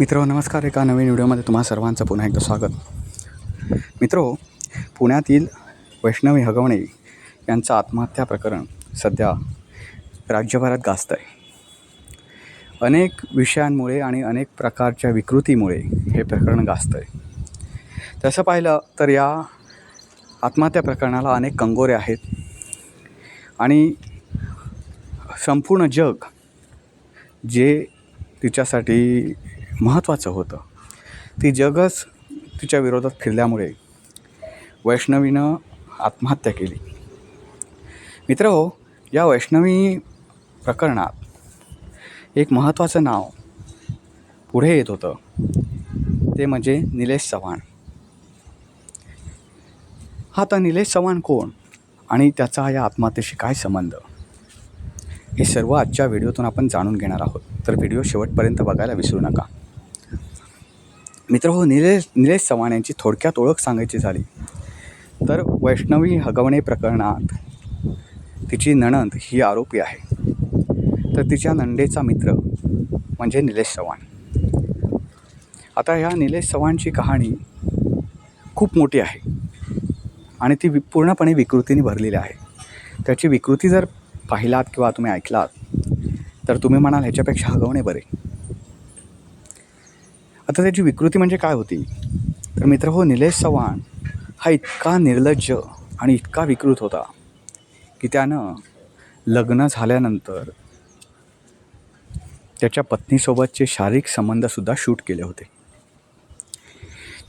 मित्र नमस्कार एका नवीन व्हिडिओमध्ये तुम्हा सर्वांचं पुन्हा एकदा स्वागत. मित्रो पुण्यातील वैष्णवी हगवणे यांचं आत्महत्या प्रकरण सध्या राज्यभरात गाजत आहे अनेक विषयांमुळे आणि अनेक प्रकारच्या विकृतीमुळे हे प्रकरण गाजतं आहे तसं पाहिलं तर या आत्महत्या प्रकरणाला अनेक कंगोरे आहेत आणि संपूर्ण जग जे तिच्यासाठी महत्त्वाचं होतं. ती जगच तिच्या विरोधात फिरल्यामुळे वैष्णवीनं आत्महत्या केली. मित्र हो या वैष्णवी प्रकरणात एक महत्त्वाचं नाव पुढे येत होतं. ते म्हणजे निलेश चव्हाण. हा आता निलेश चव्हाण कोण आणि त्याचा या आत्महत्येशी काय संबंध? हे सर्व आजच्या व्हिडिओतून आपण जाणून घेणार आहोत. तर व्हिडिओ शेवटपर्यंत बघायला विसरू नका. मित्र हो निलेश निलेश चव्हाण यांची थोडक्यात ओळख सांगायची झाली. तर वैष्णवी हगवणे प्रकरणात तिची नणंद ही आरोपी आहे. तर तिच्या नंडेचा मित्र म्हणजे निलेश चव्हाण. आता ह्या निलेश चव्हाणची कहाणी खूप मोठी आहे आणि ती वि पूर्णपणे विकृतीने भरलेली आहे. त्याची विकृती जर पाहिलात किंवा तुम्ही ऐकलात तर तुम्ही म्हणाल ह्याच्यापेक्षा हगवणे बरे. आता त्याची विकृती म्हणजे काय होती? तर मित्र हो निलेश चव्हाण हा इतका निर्लज्ज आणि इतका विकृत होता की त्यानं लग्न झाल्यानंतर त्याच्या पत्नीसोबतचे शारीरिक संबंधसुद्धा शूट केले होते.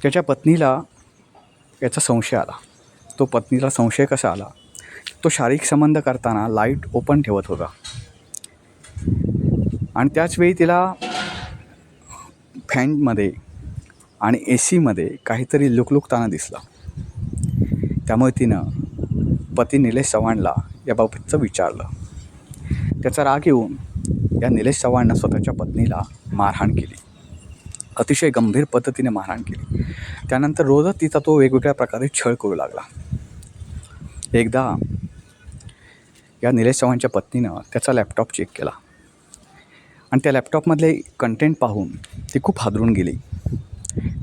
त्याच्या पत्नीला याचा संशय आला. तो पत्नीला संशय कसा आला? तो शारीरिक संबंध करताना लाइट ओपन ठेवत होता. आणि त्याचवेळी तिला फॅनमध्ये आणि ए सीमध्ये काहीतरी लुकलुकताना दिसला. त्यामुळे तिनं पती निलेश चव्हाणला याबाबतचं विचारलं. त्याचा राग येऊन या निलेश चव्हाणनं स्वतःच्या पत्नीला मारहाण केली. अतिशय गंभीर पद्धतीने मारहाण केली. त्यानंतर रोजच तिचा तो वेगवेगळ्या प्रकारे छळ करू लागला. एकदा या निलेश चव्हाणच्या पत्नीनं त्याचा लॅपटॉप चेक केला. आणि त्या लॅपटॉपमधले कंटेंट पाहून ती खूप हादरून गेली.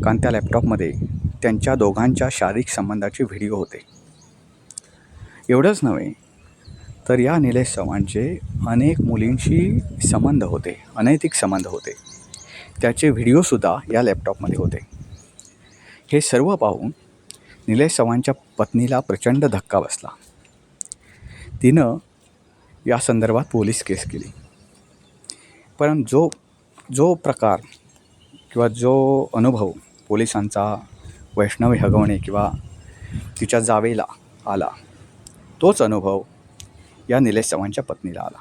कारण त्या लॅपटॉपमध्ये त्यांच्या दोघांच्या शारीरिक संबंधाचे व्हिडिओ होते. एवढंच नव्हे तर या निलेश चव्हाणचे अनेक मुलींशी संबंध होते अनैतिक संबंध होते. त्याचे व्हिडिओसुद्धा या लॅपटॉपमध्ये होते. हे सर्व पाहून निलेश चव्हाणच्या पत्नीला प्रचंड धक्का बसला. तिनं या संदर्भात पोलीस केस केली. पण जो जो प्रकार किंवा जो अनुभव पोलिसांचा वैष्णवी हगवणे किंवा तिच्या जावेला आला तोच अनुभव या निलेश चव्हाणच्या पत्नीला आला.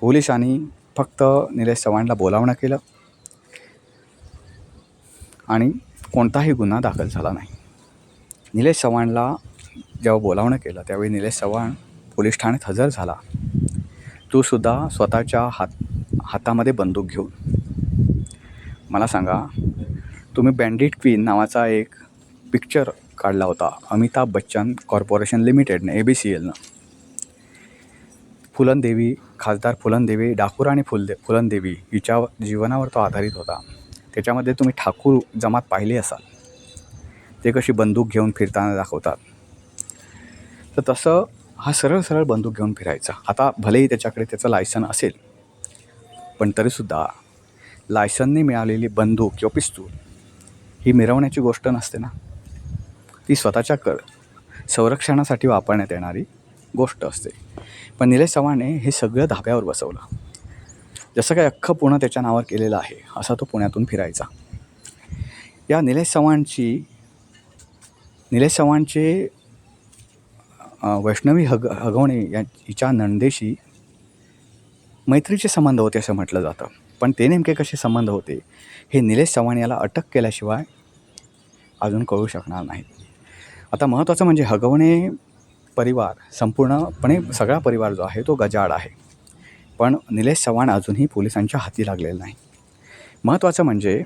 पोलिसांनी फक्त निलेश चव्हाणला बोलावणं केलं आणि कोणताही गुन्हा दाखल झाला नाही. निलेश चव्हाणला जेव्हा बोलावणं केलं त्यावेळी निलेश चव्हाण पोलीस ठाण्यात हजर झाला. तो सुद्धा स्वतःच्या हात हातामध्ये बंदूक घेऊन. मला सांगा तुम्ही बँडिट क्वीन नावाचा एक पिक्चर काढला होता अमिताभ बच्चन कॉर्पोरेशन लिमिटेडने ए बी सी एलनं फुलनदेवी खासदार फुलनदेवी डाकूर आणि फुलदे फुलनदेवी हिच्या जीवनावर तो आधारित होता. त्याच्यामध्ये तुम्ही ठाकूर जमात पाहिली असाल. ते कशी बंदूक घेऊन फिरताना दाखवतात. तर तसं हा सरळ सरळ बंदूक घेऊन फिरायचा. आता भलेही त्याच्याकडे त्याचं लायसन असेल पण तरीसुद्धा लायसनने मिळालेली बंदूक किंवा पिस्तूल ही मिरवण्याची गोष्ट नसते ना. ती स्वतःच्या कर संरक्षणासाठी वापरण्यात येणारी गोष्ट असते. पण निलेश चव्हाणने हे सगळं धाब्यावर बसवलं. जसं काही अख्खं पुणं त्याच्या नावावर केलेलं आहे असा तो पुण्यातून फिरायचा. या निलेश चव्हाणची निलेश चव्हाणचे वैष्णवी हग हगवणे या हिच्या नंदेशी मैत्रीचे संबंध होते असं म्हटलं जातं. पण ते नेमके कसे संबंध होते हे निलेश चव्हाण याला अटक केल्याशिवाय अजून कळू शकणार नाही आता महत्त्वाचं म्हणजे हगवणे परिवार संपूर्णपणे सगळा परिवार जो आहे तो गजाड आहे. पण निलेश चव्हाण अजूनही पोलिसांच्या हाती लागलेलं नाही. महत्त्वाचं म्हणजे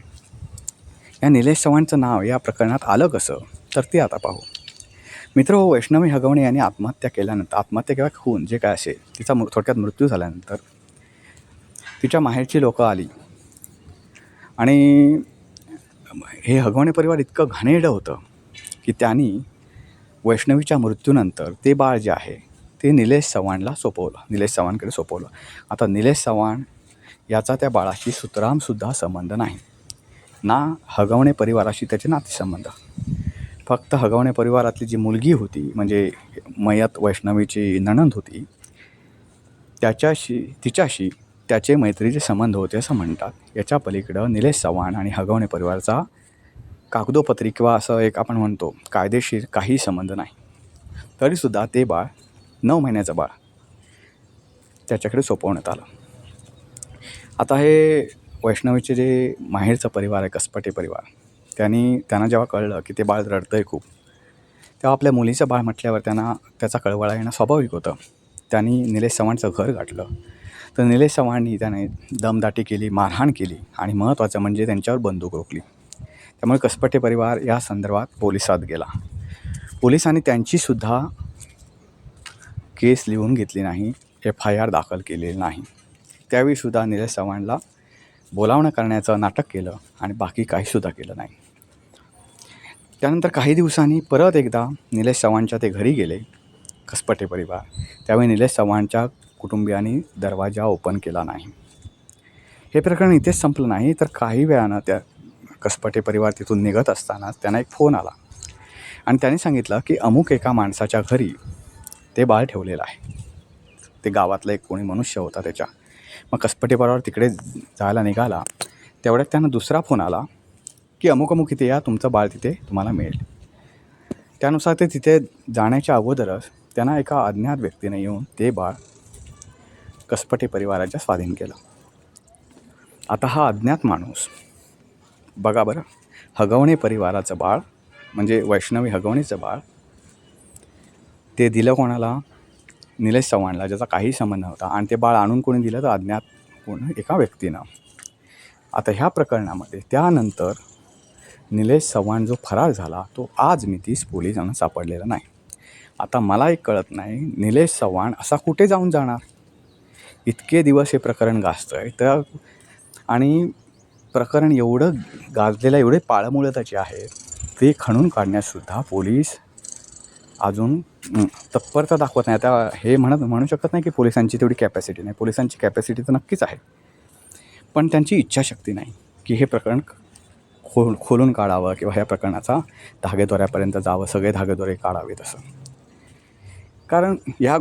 या निलेश चव्हाणचं नाव या प्रकरणात आलं कसं तर ते आता पाहू. मित्र हो वैष्णवी हगवणे यांनी आत्महत्या केल्यानंतर आत्महत्या किंवा खून जे काय असेल तिचा मृ थोडक्यात मृत्यू झाल्यानंतर तिच्या माहेरची लोकं आली. आणि हे हगवणे परिवार इतकं घाणेरडं होतं की त्यांनी वैष्णवीच्या मृत्यूनंतर ते बाळ जे आहे ते निलेश चव्हाणला सोपवलं. निलेश चव्हाणकडे सोपवलं. आता निलेश चव्हाण याचा त्या बाळाशी सुतरामसुद्धा संबंध नाही. ना हगवणे परिवाराशी त्याचे नातेसंबंध. फक्त हगवणे परिवारातली जी मुलगी होती म्हणजे मयत वैष्णवीची नणंद होती त्याच्याशी तिच्याशी त्याचे मैत्रीचे संबंध होते असं म्हणतात. याच्या पलीकडं निलेश चव्हाण आणि हगवणे परिवारचा कागदोपत्री किंवा असं एक आपण म्हणतो कायदेशीर काही संबंध नाही. तरीसुद्धा ते बाळ नऊ महिन्याचं बाळ त्याच्याकडे सोपवण्यात आलं. आता हे वैष्णवीचे जे माहेरचा परिवार आहे कसपटे परिवार त्यांनी त्यांना जेव्हा कळलं की ते बाळ रडतं आहे खूप तेव्हा आपल्या मुलीचं बाळ म्हटल्यावर त्यांना त्याचा कळवळा येणं स्वाभाविक होतं. त्यांनी निलेश चव्हाणचं घर गाठलं. तर निलेश चव्हाणनी त्याने दमदाटी केली मारहाण केली आणि महत्त्वाचं म्हणजे त्यांच्यावर बंदूक रोखली. त्यामुळे कसपटे परिवार या संदर्भात पोलिसात गेला. पोलिसांनी त्यांचीसुद्धा केस लिहून घेतली नाही एफ आय आर दाखल केलेली नाही. त्यावेळीसुद्धा निलेश चव्हाणला बोलावणं करण्याचं नाटक केलं आणि बाकी काहीसुद्धा केलं नाही. त्यानंतर काही दिवसांनी परत एकदा निलेश चव्हाणच्या ते घरी गेले कसपटे परिवार. त्यावेळी निलेश चव्हाणच्या कुटुंबियांनी दरवाजा ओपन केला नाही. हे प्रकरण इथेच संपलं नाही तर काही वेळानं त्या कसपटे परिवार तिथून निघत असताना त्यांना एक फोन आला. आणि त्याने सांगितलं की अमुक एका माणसाच्या घरी ते बाळ ठेवलेलं आहे. ते गावातलं एक कोणी मनुष्य होता त्याच्या. मग कसपटे परिवार तिकडे जायला निघाला. तेवढ्यात त्यांना दुसरा फोन आला की अमुक अमुक इथे या तुमचं बाळ तिथे तुम्हाला मिळेल. त्यानुसार ते तिथे जाण्याच्या अगोदरच त्यांना एका अज्ञात व्यक्तीने येऊन ते बाळ कसपटे परिवाराच्या स्वाधीन केलं. आता हा अज्ञात माणूस बघा बरं हगवणे परिवाराचं बाळ म्हणजे वैष्णवी हगवणेचं बाळ ते दिलं कोणाला? निलेश चव्हाणला ज्याचा काही संबंध नव्हता. आणि ते बाळ आणून कोणी दिलं? तर अज्ञात कोण? एका व्यक्तीनं. आता ह्या प्रकरणामध्ये त्यानंतर निलेश चव्हाण जो फरार झाला तो आज मितीस पोलिसांना सापडलेला नाही. आता मला एक कळत नाही निलेश चव्हाण असा कुठे जाऊन जाणार? इतके दिवस हे प्रकरण गाजतं आहे तर आणि प्रकरण एवढं गाजलेलं एवढे पाळमुळं त्याची आहे ते खणून काढण्यातसुद्धा पोलीस अजून तत्परता दाखवत नाही. आता हे म्हणत म्हणू शकत नाही की पोलिसांची तेवढी कॅपॅसिटी नाही. पोलिसांची कॅपॅसिटी तर नक्कीच आहे. पण त्यांची इच्छाशक्ती नाही की हे प्रकरण खो खोलून काढावं किंवा ह्या प्रकरणाचा धागेदोऱ्यापर्यंत जावं सगळे धागेदोरे काढावेत असं. कारण या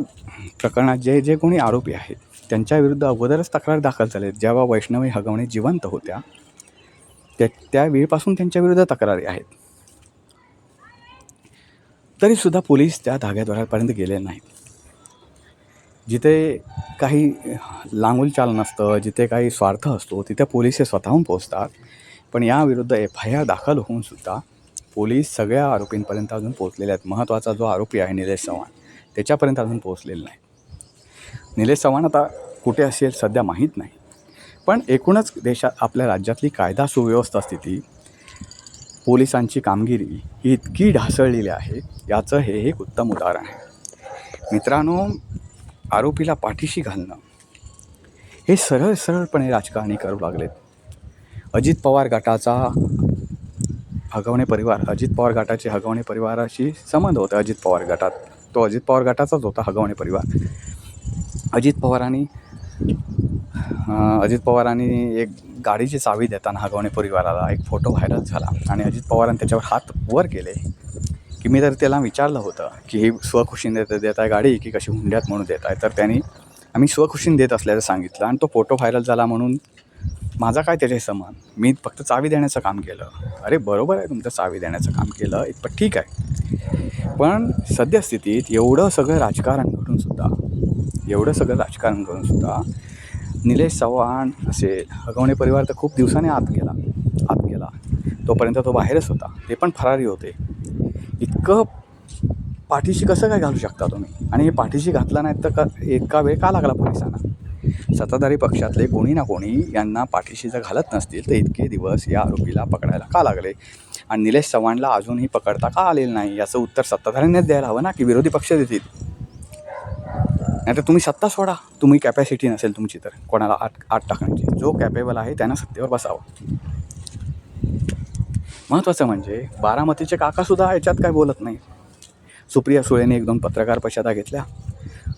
प्रकरणात जे जे कोणी आरोपी आहेत त्यांच्याविरुद्ध अगोदरच तक्रार दाखल झाले. जेव्हा वैष्णवी हगवणे जिवंत होत्या त्या त्यावेळीपासून त्यांच्याविरुद्ध तक्रारी आहेत. तरीसुद्धा पोलीस त्या धाग्याद्वारापर्यंत गेले नाहीत. जिथे काही लांगुल चाल नसतं जिथे काही स्वार्थ असतो तिथे पोलीस हे स्वतःहून पोचतात पण याविरुद्ध एफ आय आर दाखल होऊनसुद्धा पोलीस सगळ्या आरोपींपर्यंत अजून पोचलेले आहेत. महत्त्वाचा जो आरोपी आहे निलेश चव्हाण त्याच्यापर्यंत अजून पोचलेला नाही निलेश चव्हाण आता कुठे असेल सध्या माहीत नाही. पण एकूणच देशात आपल्या राज्यातली कायदा सुव्यवस्था स्थिती पोलिसांची कामगिरी ही इतकी ढासळलेली आहे याचं हे एक उत्तम उदाहरण आहे. मित्रांनो आरोपीला पाठीशी घालणं हे सरळ सरळपणे राजकारणी करू लागलेत. अजित पवार गटाचा हगवणे परिवार अजित पवार गटाचे हगवणे परिवाराशी संबंध होता अजित पवार गटात. तो अजित पवार गटाचाच होता हगवणे परिवार. अजित पवारांनी अजित पवारांनी एक गाडीची चावी देताना हगवणे परिवाराला एक फोटो व्हायरल झाला. आणि अजित पवारांनी त्याच्यावर हात वर केले. की मी तर त्याला विचारलं होतं की ही स्वखुशीने देत देत आहे गाडी की कशी हुंड्यात म्हणून देत आहे तर त्यांनी आम्ही स्वखुशीने देत असल्याचं सांगितलं आणि तो फोटो व्हायरल झाला म्हणून माझा काय त्याच्या समान मी फक्त चावी देण्याचं काम केलं. अरे बरोबर आहे तुमचं चावी देण्याचं काम केलं एक ठीक आहे. पण सद्यस्थितीत एवढं सगळं राजकारण घडूनसुद्धा एवढं सगळं राजकारण करून सुद्धा निलेश चव्हाण असेल हगवणे परिवार तर खूप दिवसाने आत गेला आत गेला. तोपर्यंत तो बाहेरच होता. ते पण फरारी होते. इतकं पाठीशी कसं काय घालू शकता तुम्ही? आणि हे पाठीशी घातला नाही तर का एका वेळ का लागला पोलिसांना? सत्ताधारी पक्षातले कोणी ना कोणी यांना पाठीशी जर घालत नसतील तर इतके दिवस या आरोपीला पकडायला का लागले? आणि निलेश चव्हाणला अजूनही पकडता का आलेलं नाही? याचं उत्तर सत्ताधाऱ्यांनीच द्यायला हवं ना की विरोधी पक्ष देतील? नाही तर तुम्ही सत्ता सोडा. तुम्ही कॅपॅसिटी नसेल तुमची तर. कोणाला आट आत टाकण्याची जो कॅपेबल आहे त्यांना सत्तेवर बसावं. महत्त्वाचं म्हणजे बारामतीचे काकासुद्धा याच्यात काय बोलत नाही सुप्रिया सुळेने एक दोन पत्रकार परिषदा घेतल्या.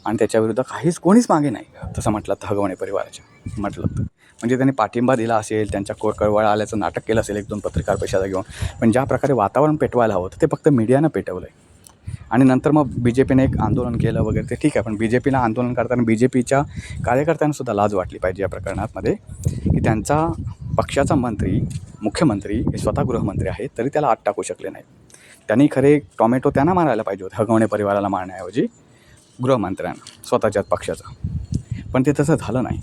आणि त्याच्याविरुद्ध काहीच कोणीच मागे नाही. तसं म्हटलं तर हगवणे परिवाराच्या. म्हटलं तर. म्हणजे त्यांनी पाठिंबा दिला असेल त्यांच्या को कळवळ आल्याचं नाटक केलं असेल एक दोन पत्रकार परिषदा घेऊन. पण ज्या प्रकारे वातावरण पेटवायला हवं ते फक्त मीडियानं पेटवलं आहे आणि नंतर मग बी जे पीने एक आंदोलन केलं वगैरे ते ठीक आहे पण बी जे पीला आंदोलन करताना बी जे पीच्या कार्यकर्त्यांनासुद्धा लाज वाटली पाहिजे या प्रकरणामध्ये की त्यांचा पक्षाचा मंत्री मुख्यमंत्री हे स्वतः गृहमंत्री आहेत तरी त्याला आत टाकू शकले नाही त्यांनी खरे टॉमॅटो त्यांना मारायला पाहिजे होते हगवणे परिवाराला मारण्याऐवजी गृहमंत्र्यांना स्वतःच्याच पक्षाचा. पण ते तसं झालं नाही.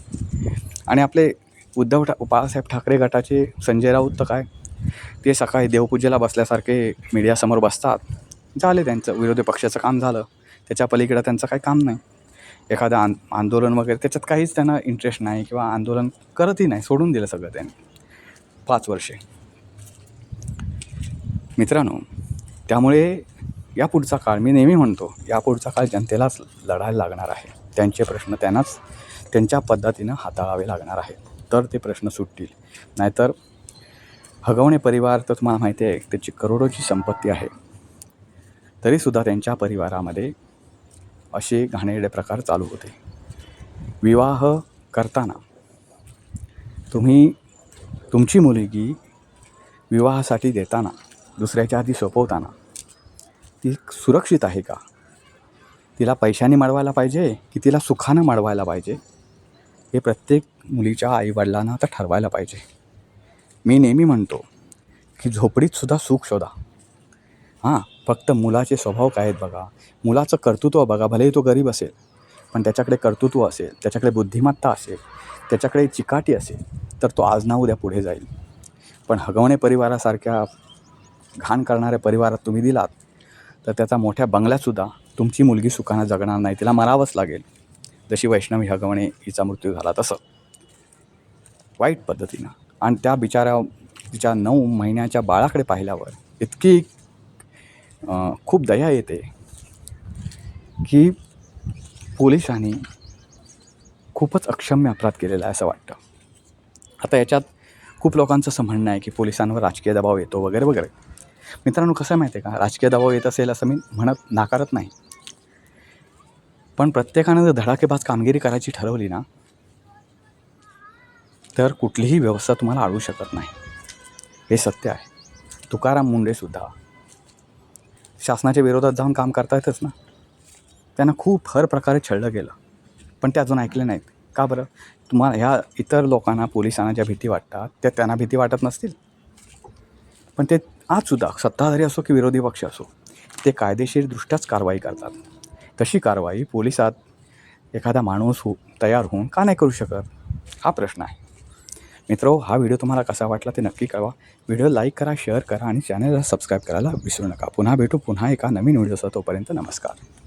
आणि आपले उद्धव ठा बाळासाहेब ठाकरे गटाचे संजय राऊत तर काय ते सकाळी देवपूजेला बसल्यासारखे मीडियासमोर बसतात झाले त्यांचं. विरोधी पक्षाचं काम झालं. त्याच्या पलीकडं त्यांचं काही काम नाही. एखादं आं आंदोलन वगैरे त्याच्यात काहीच त्यांना इंटरेस्ट नाही किंवा आंदोलन करतही नाही. सोडून दिलं सगळं त्यांनी. पाच वर्षे. मित्रांनो त्यामुळे या पुढचा काळ मी नेहमी म्हणतो या पुढचा काळ जनतेलाच लढायला लागणार आहे. त्यांचे प्रश्न त्यांनाच त्यांच्या पद्धतीनं हाताळावे लागणार आहे तर ते प्रश्न सुटतील. नाहीतर हगवणे परिवार तर तुम्हाला माहिती आहे त्याची करोडोची संपत्ती आहे. तरीसुद्धा त्यांच्या परिवारामध्ये असे घाणेरडे प्रकार चालू होते. विवाह करताना तुम्ही तुमची मुलगी विवाहासाठी देताना दुसऱ्याच्या आधी सोपवताना ती सुरक्षित आहे का? तिला पैशाने मळवायला पाहिजे की तिला सुखानं मळवायला पाहिजे? हे प्रत्येक मुलीच्या आईवडिलांना तर ठरवायला पाहिजे. मी नेहमी म्हणतो की झोपडीतसुद्धा सुख शोधा. हां फक्त मुलाचे स्वभाव काय आहेत बघा? मुलाचं कर्तृत्व बघा भलेही तो गरीब असेल पण त्याच्याकडे कर्तृत्व असेल त्याच्याकडे बुद्धिमत्ता असेल त्याच्याकडे चिकाटी असेल तर तो आज ना उद्या पुढे जाईल. पण हगवणे परिवारासारख्या घाण करणाऱ्या परिवारात तुम्ही दिलात तर त्याचा मोठ्या बंगल्यातसुद्धा तुमची मुलगी सुखानं जगणार नाही तिला मरावंच लागेल. जशी वैष्णवी हगवणे हिचा मृत्यू झाला तसं. वाईट पद्धतीनं. आणि त्या बिचाऱ्या तिच्या नऊ महिन्याच्या बाळाकडे पाहिल्यावर इतकी खूप दया येते की पोलिसांनी खूपच अक्षम्य अपराध केलेला आहे असं वाटतं. आता याच्यात खूप लोकांचं असं म्हणणं आहे की पोलिसांवर राजकीय दबाव येतो वगैरे वगैरे. मित्रांनो कसं माहिती आहे का? राजकीय दबाव येत असेल असं मी म्हणत नाकारत नाही. पण प्रत्येकानं जर धडाकेबाज कामगिरी करायची ठरवली ना तर कुठलीही व्यवस्था तुम्हाला अडवू शकत नाही. हे सत्य आहे. तुकाराम मुंडेसुद्धा शासनाच्या विरोधात जाऊन काम करतायतच ना. त्यांना खूप हर प्रकारे छळलं गेलं. पण ते अजून ऐकले नाहीत. का बरं? तुम्हाला ह्या इतर लोकांना पोलिसांना ज्या भीती वाटतात त्या त्यांना भीती वाटत नसतील? पण ते आजसुद्धा सत्ताधारी असो की विरोधी पक्ष असो ते कायदेशीरदृष्ट्याच कारवाई करतात. तशी कारवाई पोलिसात एखादा माणूस हो तयार होऊन का नाही करू शकत? हा प्रश्न आहे. मित्रो हा व्हिडिओ तुम्हाला कसा वाटला ते नक्की कळवा. व्हिडिओ लाईक करा शेअर करा आणि चॅनलला सबस्क्राईब करायला विसरू नका. पुन्हा भेटू पुन्हा एका नवीन व्हिडिओसह तोपर्यंत नमस्कार.